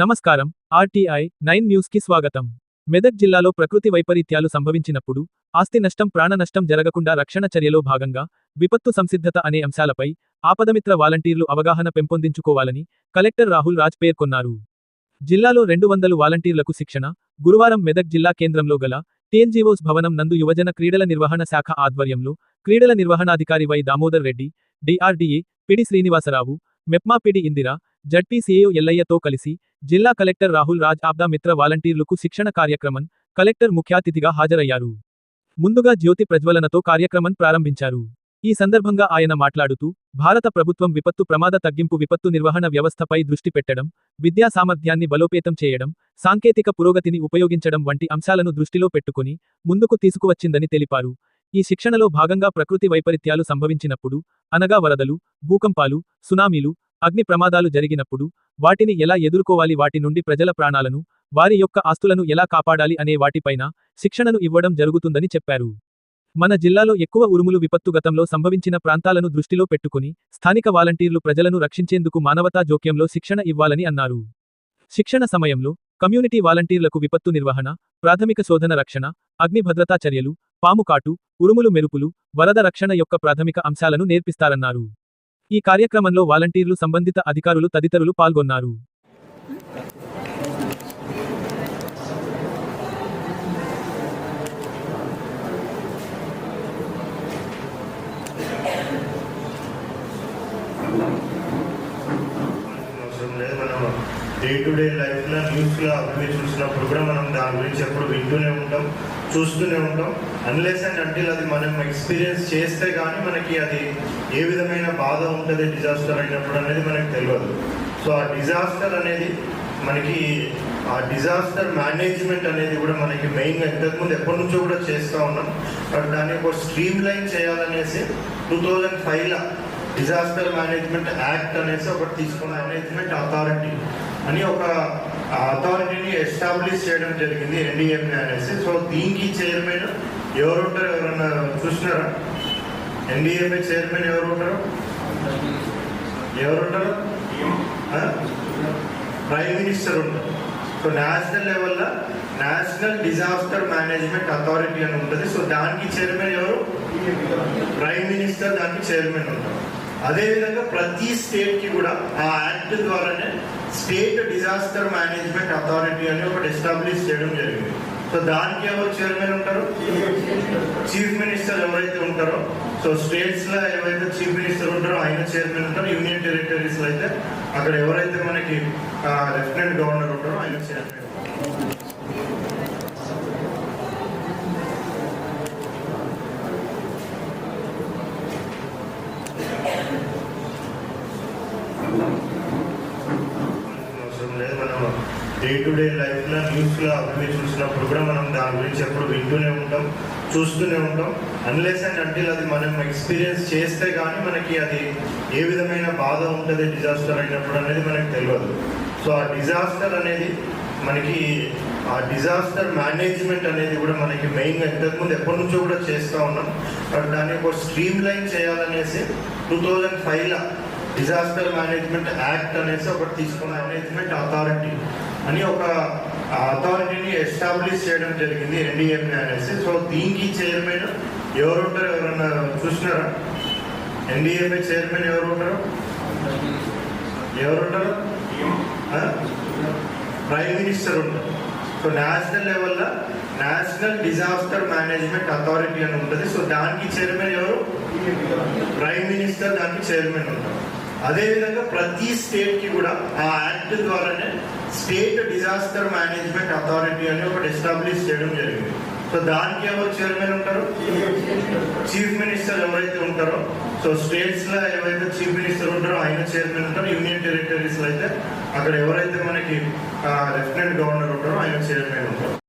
నమస్కారం. RTI nine న్యూస్కి స్వాగతం. మెదక్ జిల్లాలో ప్రకృతి వైపరీత్యాలు సంభవించినప్పుడు ఆస్తి నష్టం ప్రాణ నష్టం జరగకుండా రక్షణ చర్యలో భాగంగా విపత్తు సంసిద్ధత అనే అంశాలపై ఆపదమిత్ర వాలంటీర్లు అవగాహన పెంపొందించుకోవాలని కలెక్టర్ రాహుల్ రాజ్ పేర్కొన్నారు. జిల్లాలో రెండు వందలు వాలంటీర్లకు శిక్షణ గురువారం మెదక్ జిల్లా కేంద్రంలో గల టీఎన్జీఓస్ భవనం నందు యువజన క్రీడల నిర్వహణ శాఖ ఆధ్వర్యంలో క్రీడల నిర్వహణాధికారి Y Damodar Reddy DRDA PD Srinivasa Rao MEPMA PD Indira ZP CAO ఎల్లయ్యతో కలిసి జిల్లా కలెక్టర్ రాహుల్ రాజ్ ఆబ్దా మిత్ర వాలంటీర్లకు శిక్షణ కార్యక్రమం కలెక్టర్ ముఖ్యాతిథిగా హాజరయ్యారు. ముందుగా జ్యోతి ప్రజ్వలనతో కార్యక్రమం ప్రారంభించారు. ఈ సందర్భంగా ఆయన మాట్లాడుతూ భారత ప్రభుత్వం విపత్తు ప్రమాద తగ్గింపు విపత్తు నిర్వహణ వ్యవస్థపై దృష్టి పెట్టడం విద్యా సామర్థ్యాన్ని బలోపేతం చేయడం సాంకేతిక పురోగతిని ఉపయోగించడం వంటి అంశాలను దృష్టిలో పెట్టుకుని ముందుకు తీసుకువచ్చిందని తెలిపారు. ఈ శిక్షణలో భాగంగా ప్రకృతి వైపరీత్యాలు సంభవించినప్పుడు అనగా వరదలు భూకంపాలు సునామీలు అగ్ని ప్రమాదాలు జరిగినప్పుడు వాటిని ఎలా ఎదుర్కోవాలి? వాటి నుండి ప్రజల ప్రాణాలను వారి యొక్క ఆస్తులను ఎలా కాపాడాలి? అనే వాటిపైన శిక్షణను ఇవ్వడం జరుగుతుందని చెప్పారు. మన జిల్లాలో ఎక్కువ ఉరుములు విపత్తు గతంలో సంభవించిన ప్రాంతాలను దృష్టిలో పెట్టుకుని స్థానిక వాలంటీర్లు ప్రజలను రక్షించేందుకు మానవతా జోక్యంలో శిక్షణ ఇవ్వాలని అన్నారు. శిక్షణ సమయంలో కమ్యూనిటీ వాలంటీర్లకు విపత్తు నిర్వహణ ప్రాథమిక శోధన రక్షణ అగ్ని భద్రతా చర్యలు పాముకాటు ఉరుములు మెరుపులు వరద రక్షణ యొక్క ప్రాథమిక అంశాలను నేర్పిస్తారన్నారు. ఈ కార్యక్రమంలో వాలంటీర్లు సంబంధిత అధికారులు తదితరులు పాల్గొన్నారు. అవసరం లేదు డే టు డే లైఫ్లో న్యూస్లో అవి చూసినప్పుడు కూడా మనం దాని గురించి ఎప్పుడు వింటూనే ఉంటాం చూస్తూనే ఉంటాం. అన్లెస్ అండ్ అంటిల్ అది మనం ఎక్స్పీరియన్స్ చేస్తే కానీ మనకి అది ఏ విధమైన బాధ ఉంటుంది డిజాస్టర్ అయినప్పుడు అనేది మనకు తెలియదు సో ఆ డిజాస్టర్ అనేది మనకి ఆ డిజాస్టర్ మేనేజ్మెంట్ అనేది కూడా మనకి మెయిన్గా ఇంతకుముందు ఎప్పటి నుంచో కూడా చేస్తూ ఉన్నాం. బట్ దాన్ని ఒక స్ట్రీమ్ లైన్ చేయాలనేసి టూ థౌజండ్ ఫైవ్లో డిజాస్టర్ మేనేజ్మెంట్ యాక్ట్ అనేసి ఒకటి తీసుకున్న మేనేజ్మెంట్ అథారిటీ అని ఒక అథారిటీని ఎస్టాబ్లిష్ చేయడం జరిగింది ఎన్డీఎంఏ అనేసి. సో దీనికి చైర్మన్ ఎవరు ఉంటారు ఎవరన్నా చూసినారా? ఎన్డీఎంఏ చైర్మన్ ఎవరు ఉంటారు ఎవరు ఉంటారు ప్రైమ్ మినిస్టర్ ఉంటారు. సో నేషనల్ లెవెల్లో నేషనల్ డిజాస్టర్ మేనేజ్మెంట్ అథారిటీ అని ఉంటుంది. సో దానికి చైర్మన్ ఎవరు? ప్రైమ్ మినిస్టర్ దానికి చైర్మన్ ఉంటారు. అదేవిధంగా ప్రతి స్టేట్కి కూడా ఆ యాక్ట్ ద్వారానే స్టేట్ డిజాస్టర్ మేనేజ్మెంట్ అథారిటీ అని ఒకటి ఎస్టాబ్లిష్ చేయడం జరిగింది. సో దానికి ఎవరు చైర్మన్ ఉంటారు? చీఫ్ మినిస్టర్ ఎవరైతే ఉంటారో సో స్టేట్స్లో ఎవరైతే చీఫ్ మినిస్టర్ ఉంటారో ఆయన చైర్మన్ ఉంటారు యూనియన్ టెరిటరీస్లో అయితే అక్కడ ఎవరైతే మనకి లెఫ్టినెంట్ గవర్నర్ ఉంటారో ఆయన చైర్మన్ డే టు డే లైఫ్లో న్యూస్లో అవి చూసినప్పుడు కూడా మనం దాని గురించి ఎప్పుడు వింటూనే ఉంటాం చూస్తూనే ఉంటాం. అన్లెస్ అండ్ అంటిల్ అది మనం ఎక్స్పీరియన్స్ చేస్తే కానీ మనకి అది ఏ విధమైన బాధ ఉంటుంది డిజాస్టర్ అయినప్పుడు అనేది మనకు తెలియదు సో ఆ డిజాస్టర్ అనేది మనకి ఆ డిజాస్టర్ మేనేజ్మెంట్ అనేది కూడా మనకి మెయిన్గా ఇంతకుముందు ఎప్పటి నుంచో కూడా చేస్తూ ఉన్నాం. బట్ దాన్ని ఒక స్ట్రీమ్ లైన్ చేయాలనేసి టూ థౌజండ్ ఫైవ్లో డిజాస్టర్ మేనేజ్మెంట్ యాక్ట్ అనేసి ఒకటి తీసుకున్న మేనేజ్మెంట్ అథారిటీ అని ఒక అథారిటీని ఎస్టాబ్లిష్ చేయడం జరిగింది ఎన్డీఎంఏ అనేసి. సో దీనికి చైర్మన్ ఎవరు ఉంటారు ఎవరన్నా చూసినారా? ఎన్డీఎంఏ చైర్మన్ ఎవరు ఉంటారు ఎవరు ఉంటారు ప్రైమ్ మినిస్టర్ ఉంటారు. సో నేషనల్ లెవెల్లో నేషనల్ డిజాస్టర్ మేనేజ్మెంట్ అథారిటీ అని ఉంటుంది. సో దానికి చైర్మన్ ఎవరు? ప్రైమ్ మినిస్టర్ దానికి చైర్మన్ ఉంటారు. అదేవిధంగా ప్రతి స్టేట్కి కూడా ఆ యాక్ట్ ద్వారానే స్టేట్ డిజాస్టర్ మేనేజ్మెంట్ అథారిటీ అని ఒకటి ఎస్టాబ్లిష్ చేయడం జరిగింది. సో దానికి ఎవరు చైర్మన్ ఉంటారు? చీఫ్ మినిస్టర్ ఎవరైతే ఉంటారో సో స్టేట్స్లో ఎవరైతే చీఫ్ మినిస్టర్ ఉంటారో ఆయన చైర్మన్ ఉంటారు యూనియన్ టెరిటరీస్లో అయితే అక్కడ ఎవరైతే మనకి లెఫ్టినెంట్ గవర్నర్ ఉంటారో ఆయన చైర్మన్ ఉంటారు.